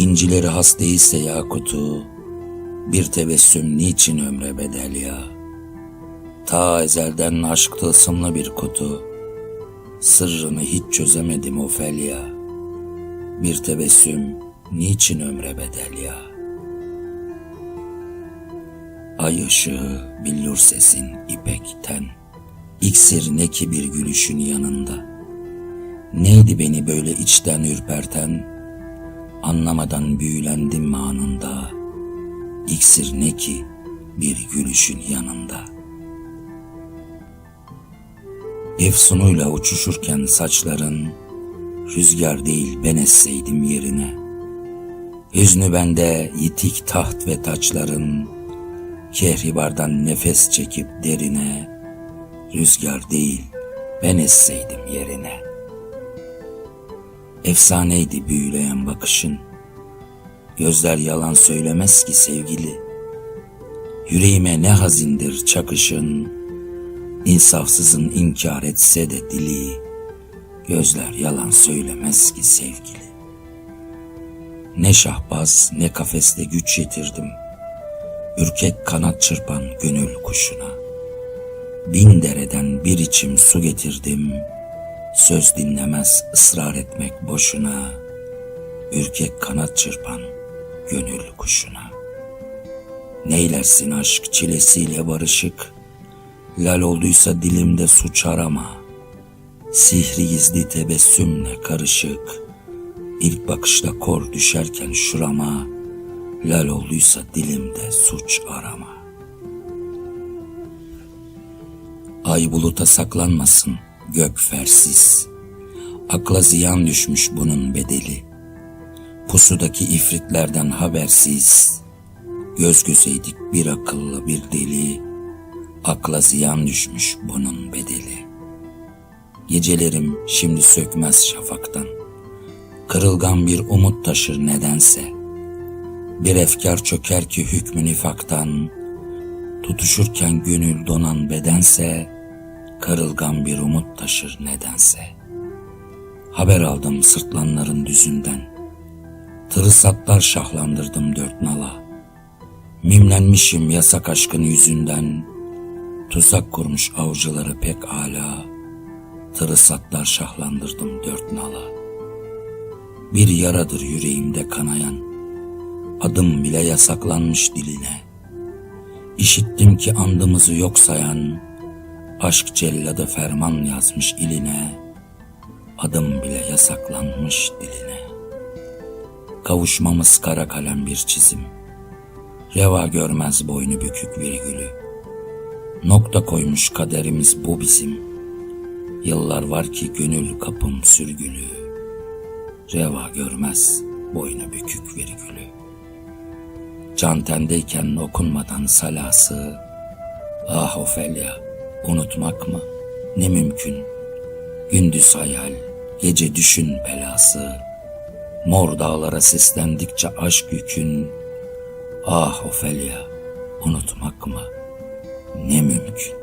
İncileri has değilse yakutu, bir tebessüm niçin ömre bedel ya? Ta ezelden aşk tılsımlı bir kutu, sırrını hiç çözemedim Ofelya. Bir tebessüm niçin ömre bedel ya? Ay ışığı billur sesin ipekten, iksir ne ki bir gülüşün yanında. Neydi beni böyle içten ürperten, anlamadan büyülendim anında. İksir ne ki bir gülüşün yanında. Efsunuyla uçuşurken saçların, rüzgar değil ben esseydim yerine. Hüznü bende yitik taht ve taçların, kehribardan nefes çekip derine, rüzgar değil ben esseydim yerine. Efsaneydi büyüleyen bakışın, gözler yalan söylemez ki sevgili. Yüreğime ne hazindir çakışın, insafsızın inkar etse de dili, gözler yalan söylemez ki sevgili. Ne şahbaz ne kafeste güç yetirdim, ürkek kanat çırpan gönül kuşuna. Bin dereden bir içim su getirdim, söz dinlemez ısrar etmek boşuna, ürkek kanat çırpan gönül kuşuna. Neylersin aşk çilesiyle barışık, lal olduysa dilimde suç arama, sihri gizli tebessümle karışık, ilk bakışta kor düşerken şurama, lal olduysa dilimde suç arama. Ay buluta saklanmasın, gök fersiz. Akla ziyan düşmüş bunun bedeli. Pusudaki ifritlerden habersiz. Göz gözeydik bir akıllı bir deli. Akla ziyan düşmüş bunun bedeli. Gecelerim şimdi sökmez şafaktan. Kırılgan bir umut taşır nedense. Bir efkar çöker ki hükmü nifaktan. Tutuşurken gönül donan bedense, Karılgan bir umut taşır nedense. Haber aldım sırtlanların düzünden. Tırısatlar şahlandırdım dört nala. Mimlenmişim yasak aşkın yüzünden. Tuzak kurmuş avcıları pek ala. Tırısatlar şahlandırdım dört nala. Bir yaradır yüreğimde kanayan. Adım bile yasaklanmış diline. İşittim ki andımızı yok sayan, Aşk celladı ferman yazmış iline, adım bile yasaklanmış diline. Kavuşmamız kara kalem bir çizim, reva görmez boynu bükük virgülü. Nokta koymuş kaderimiz bu bizim, yıllar var ki gönül kapım sürgülü. Reva görmez boynu bükük virgülü. Can tendeyken okunmadan salası, ah Ofelya, Unutmak mı? Ne mümkün. Gündüz hayal, gece düşün belası. Mor dağlara seslendikçe aşk yükün. Ah Ofelya, unutmak mı? Ne mümkün.